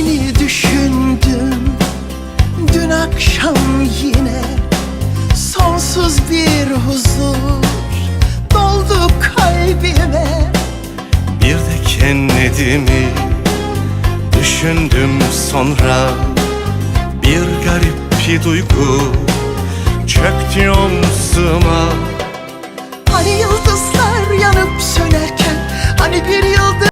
Seni düşündüm. Dün akşam yine Sonsuz bir huzur doldu kalbime. Bir de kendimi düşündüm sonra. Bir garip bir duygu